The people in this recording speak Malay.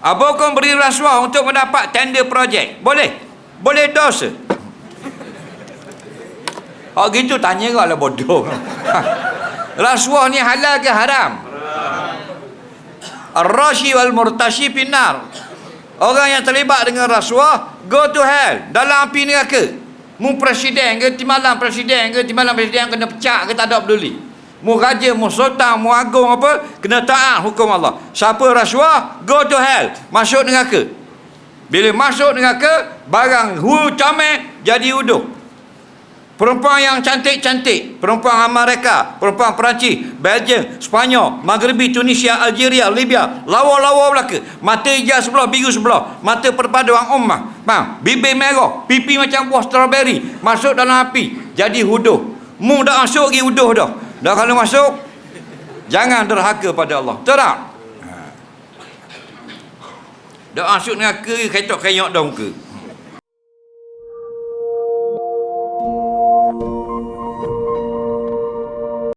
Abang beri rasuah untuk mendapat tender projek. Boleh? Boleh dosa? Oh gitu tanya kau lah bodoh. rasuah ni halal ke haram? Ar-rashi wal murtashi pinar. Orang yang terlibat dengan rasuah go to hell dalam api neraka. Mu presiden ke timbalan presiden ke timbalan presiden kena pecah ke tak ada peduli. Mu raja, mu sultan, mu agung apa kena taat hukum Allah. Siapa rasuah go to hell, masuk neraka. Bila masuk neraka barang hu comel jadi uduh. Perempuan yang cantik-cantik, perempuan Amerika, perempuan Perancis, Belgium, Sepanyol, Maghribi, Tunisia, Algeria, Libya, lawa-lawa belaka. Mata hijau sebelah, biru sebelah. Mata perpaduan ummah. Faham? Bibir merah, pipi macam buah strawberry. Masuk dalam api, jadi huduh. Mu dah masuk pergi huduh dah. Dah kalau masuk, jangan derhaka pada Allah. Betul tak? Ha. Dah masuk neraka, ketok kenyok dah muka.